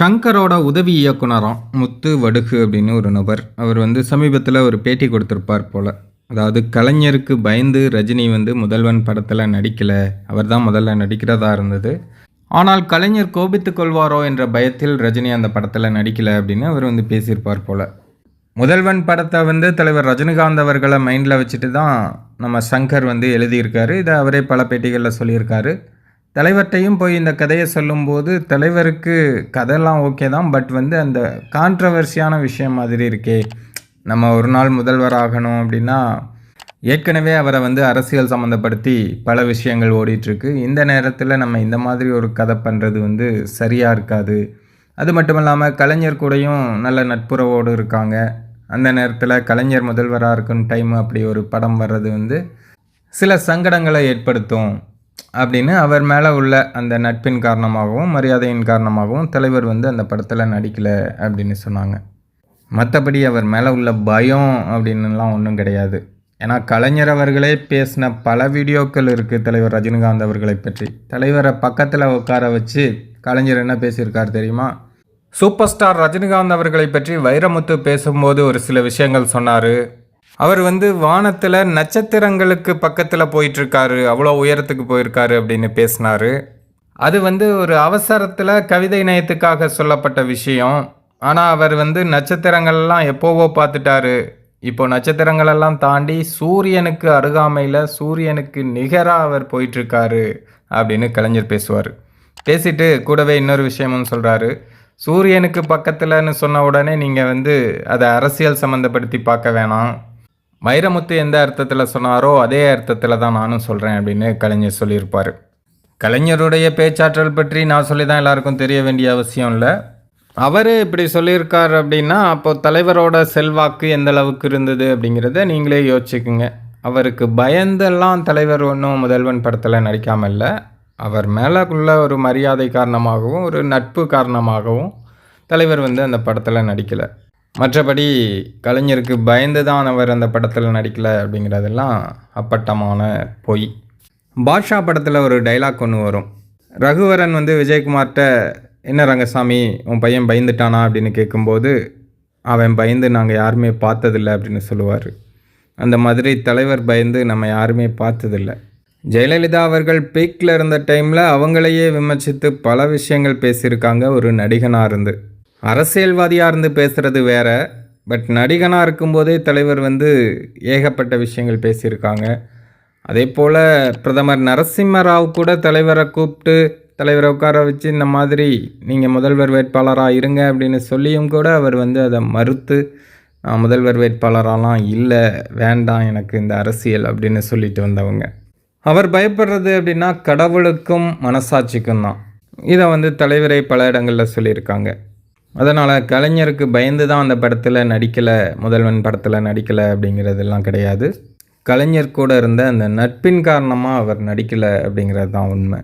ஷங்கரோட உதவி இயக்குனராம் முத்து வடுகு அப்படின்னு ஒரு நபர். அவர் வந்து சமீபத்தில் ஒரு பேட்டி கொடுத்துருப்பார் போல். அதாவது கலைஞருக்கு பயந்து ரஜினி வந்து முதல்வன் படத்தில் நடிக்கலை. அவர் தான் முதல்ல நடிக்கிறதா இருந்தது. ஆனால் கலைஞர் கோபித்து கொள்வாரோ என்ற பயத்தில் ரஜினி அந்த படத்தில் நடிக்கலை அப்படின்னு அவர் வந்து பேசியிருப்பார் போல். முதல்வன் படத்தை வந்து தலைவர் ரஜினிகாந்த் அவர்களை மைண்டில் வச்சுட்டு தான் நம்ம சங்கர் வந்து எழுதியிருக்காரு. இதை அவரே பல பேட்டிகளில் சொல்லியிருக்காரு. தலைவர்கிட்டையும் போய் இந்த கதையை சொல்லும்போது தலைவருக்கு கதையெல்லாம் ஓகே தான். பட் வந்து அந்த கான்ட்ரவர்சியான விஷயம் மாதிரி இருக்கே. நம்ம ஒரு நாள் முதல்வர் ஆகணும் அப்படின்னா ஏற்கனவே அவரை வந்து அரசியல் சம்மந்தப்படுத்தி பல விஷயங்கள் ஓடிட்டுருக்கு. இந்த நேரத்தில் நம்ம இந்த மாதிரி ஒரு கதை பண்ணுறது வந்து சரியாக இருக்காது. அது மட்டும் இல்லாமல் கலைஞர் கூடயும் நல்ல நட்புறவோடு இருக்காங்க. அந்த நேரத்தில் கலைஞர் முதல்வராக இருக்கும் டைம் அப்படி ஒரு படம் வர்றது வந்து சில சங்கடங்களை ஏற்படுத்தும். அப்படின்னு அவர் மேலே உள்ள அந்த நட்பின் காரணமாகவும் மரியாதையின் காரணமாகவும் தலைவர் வந்து அந்த படத்தில் நடிக்கலை அப்படின்னு சொன்னாங்க. மற்றபடி அவர் மேலே உள்ள பயம் அப்படின்னுலாம் ஒன்றும் கிடையாது. ஏன்னா கலைஞர் அவர்களே பேசின பல வீடியோக்கள் இருக்குது தலைவர் ரஜினிகாந்த் அவர்களை பற்றி. தலைவரை பக்கத்தில் உட்கார வச்சு கலைஞர் என்ன பேசியிருக்கார் தெரியுமா? சூப்பர் ஸ்டார் ரஜினிகாந்த் அவர்களை பற்றி வைரமுத்து பேசும்போது ஒரு சில விஷயங்கள் சொன்னார். அவர் வந்து வானத்தில் நட்சத்திரங்களுக்கு பக்கத்தில் போயிட்டுருக்காரு. அவ்வளோ உயரத்துக்கு போயிருக்காரு அப்படின்னு பேசினார். அது வந்து ஒரு அவசரத்தில் கவிதை நயத்துக்காக சொல்லப்பட்ட விஷயம். ஆனால் அவர் வந்து நட்சத்திரங்கள்லாம் எப்போவோ பார்த்துட்டாரு. இப்போ நட்சத்திரங்களெல்லாம் தாண்டி சூரியனுக்கு அருகாமையில் சூரியனுக்கு நிகராக அவர் போயிட்டுருக்காரு அப்படின்னு கலைஞர் பேசுவார். பேசிட்டு கூடவே இன்னொரு விஷயமும் சொல்கிறாரு சூரியனுக்கு பக்கத்தில்னு சொன்ன உடனே நீங்கள் வந்து அதை அரசியல் சம்மந்தப்படுத்தி பார்க்க வேணாம். வைரமுத்து எந்த அர்த்தத்தில் சொன்னாரோ அதே அர்த்தத்தில் தான் நானும் சொல்கிறேன் அப்படின்னு கலைஞர் சொல்லியிருப்பார். கலைஞருடைய பேச்சாற்றல் பற்றி நான் சொல்லி தான் எல்லாருக்கும் தெரிய வேண்டிய அவசியம் இல்லை. அவர் இப்படி சொல்லியிருக்கார் அப்படின்னா அப்போது தலைவரோட செல்வாக்கு எந்த அளவுக்கு இருந்தது அப்படிங்கிறத நீங்களே யோசிச்சுக்குங்க. அவருக்கு பயந்தெல்லாம் தலைவர் ஒன்றும் முதல்வன் படத்தில் நடிக்காமல் இல்லை. அவர் மேலே உள்ள ஒரு மரியாதை காரணமாகவும் ஒரு நட்பு காரணமாகவும் தலைவர் வந்து அந்த படத்தில் நடிக்கலை. மற்றபடி கலைஞருக்கு பயந்து தான் அவர் அந்த படத்தில் நடிக்கலை அப்படிங்கிறதெல்லாம் அப்பட்டமான பொய். பாட்ஷா படத்தில் ஒரு டைலாக் ஒன்று வரும். ரகுவரன் வந்து விஜயகுமார்கிட்ட என்ன ரங்கசாமி உன் பையன் பயந்துட்டானா? அப்படின்னு கேட்கும்போது அவன் பயந்து நாங்கள் யாருமே பார்த்ததில்ல அப்படின்னு சொல்லுவார். அந்த மாதிரி தலைவர் பயந்து நம்ம யாருமே பார்த்ததில்ல. ஜெயலலிதா அவர்கள் பீக்கில் இருந்த டைமில் அவங்களையே விமர்சித்து பல விஷயங்கள் பேசியிருக்காங்க ஒரு நடிகனாக இருந்து. அரசியல்வாதியாக இருந்து பேசுகிறது வேறு பட் நடிகனாக இருக்கும்போதே தலைவர் வந்து ஏகப்பட்ட விஷயங்கள் பேசியிருக்காங்க. அதே போல் பிரதமர் நரசிம்மராவ் கூட தலைவரை கூப்பிட்டு தலைவரை உட்கார வச்சு இந்த மாதிரி நீங்கள் முதல்வர் வேட்பாளராக இருங்க அப்படின்னு சொல்லியும் கூட அவர் வந்து அதை மறுத்து நான் முதல்வர் வேட்பாளராலாம் இல்லை வேண்டாம் எனக்கு இந்த அரசியல் அப்படின்னு சொல்லிட்டு வந்தவங்க. அவர் பயப்படுறது அப்படின்னா கடவுளுக்கும் மனசாட்சிக்கும் தான். இதை வந்து தலைவரை பல இடங்களில் சொல்லியிருக்காங்க. அதனால் கலைஞருக்கு பயந்து தான் அந்த படத்தில் நடிக்கலை முதல்வன் படத்தில் நடிக்கலை அப்படிங்கிறதெல்லாம் கிடையாது. கலைஞர் கூட இருந்த அந்த நட்பின் காரணமாக அவர் நடிக்கலை அப்படிங்கிறது தான் உண்மை.